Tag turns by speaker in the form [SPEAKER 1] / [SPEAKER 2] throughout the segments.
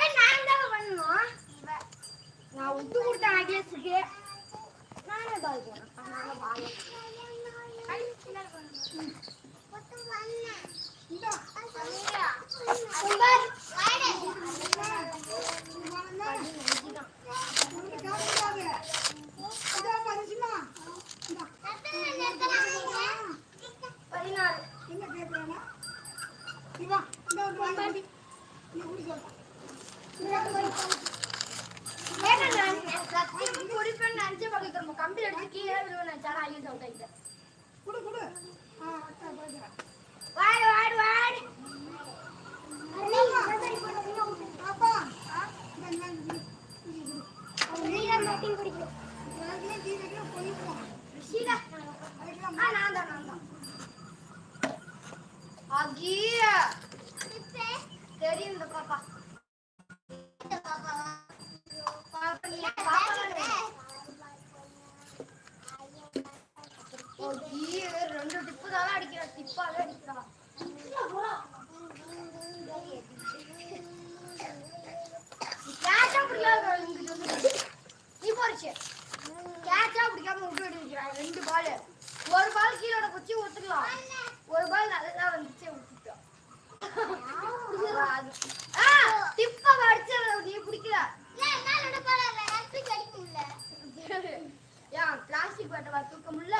[SPEAKER 1] ஏய், நான் விட்டு கொடுத்தேன் அகிலேஷுக்கு. நானே. ஐ, பின்னாடி பண்ணணும். இந்தா. கம்பி அடிச்சு கீழே விழுவேன் நினைச்சா நான் ஐயோ அவுட் ஆயிட்டேன் வாடு வாடு வாடு ரிஷிதா. ஆ, நான் தான், நான் தான். அகியா. தெரியும் இந்த பாப்பா பாப்பா, நீ பாப்பா ரெண்டு டிப்பு தான் அடிக்கிறேன். டிப்பாவே ஆ, டிப்ப அடிச்ச நீ பிடிக்கல. ஏன் பிளாஸ்டிக் பேட்டை தூக்க முடியல?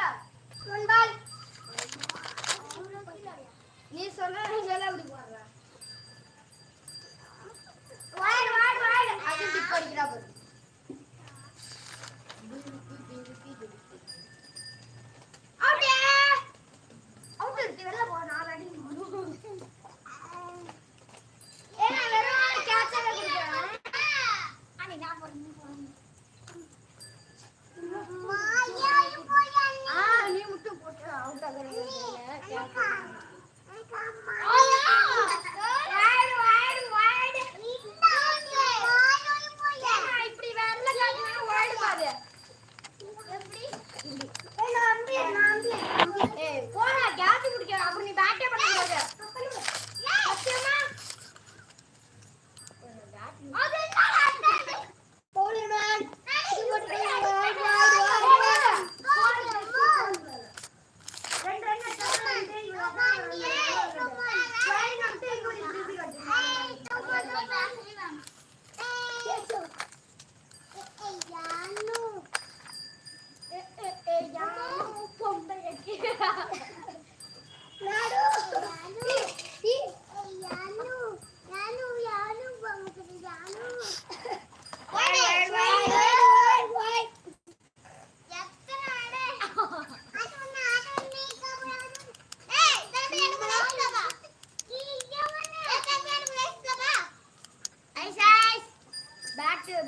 [SPEAKER 1] நீ சொன்ன சொல்ல அப்படி போடுற.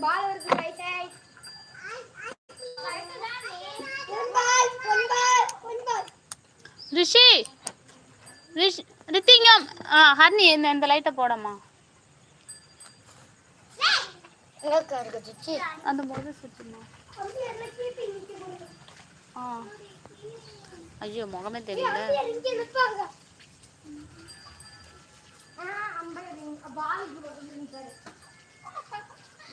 [SPEAKER 1] பால் இருக்கு right side ball one ball
[SPEAKER 2] ரிஷி ரிஷ் ரித்திங்கம். ஆ ஹர்னி இந்த இந்த லைட்டை போடமா அந்த முகத்தை சுற்றுமா ஆ. ஐயோ முகமே தெரியல.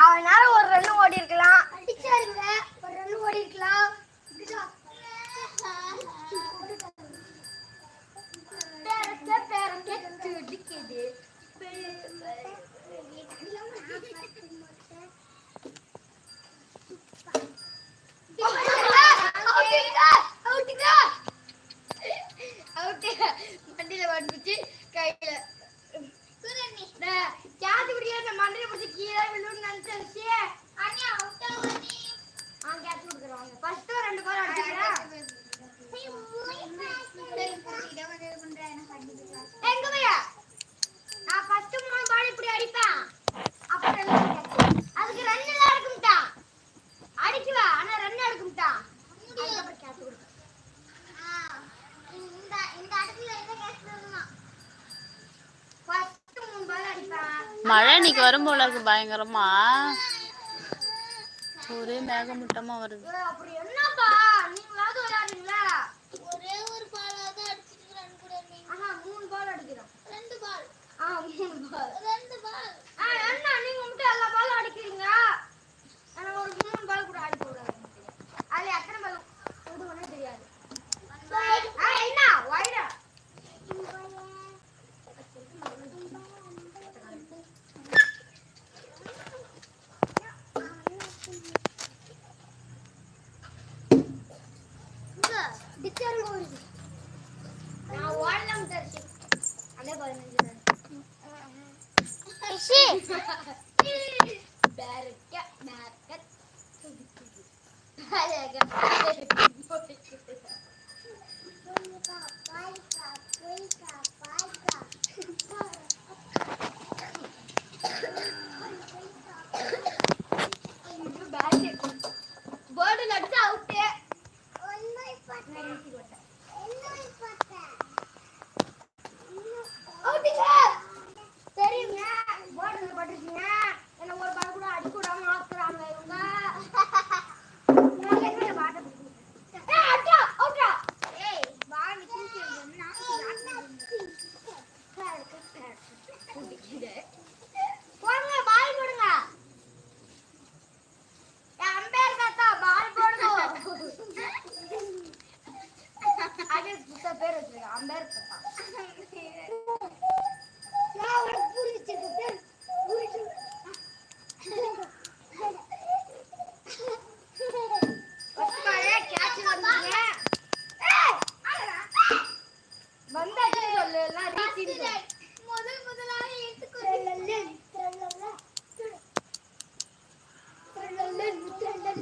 [SPEAKER 1] அவனால ஒரு ரன் ஓடி இருக்கலாம் 不是鸡了，不是龙，难成仙。
[SPEAKER 3] மழை இன்னைக்கு வரும் போல இருக்கு பயங்கரமா. ஒரே மேகமூட்டமா வருது.
[SPEAKER 2] ரெண்டு பால் ரெண்டு பால்
[SPEAKER 1] Berkat, berkat. Berkat.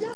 [SPEAKER 1] जा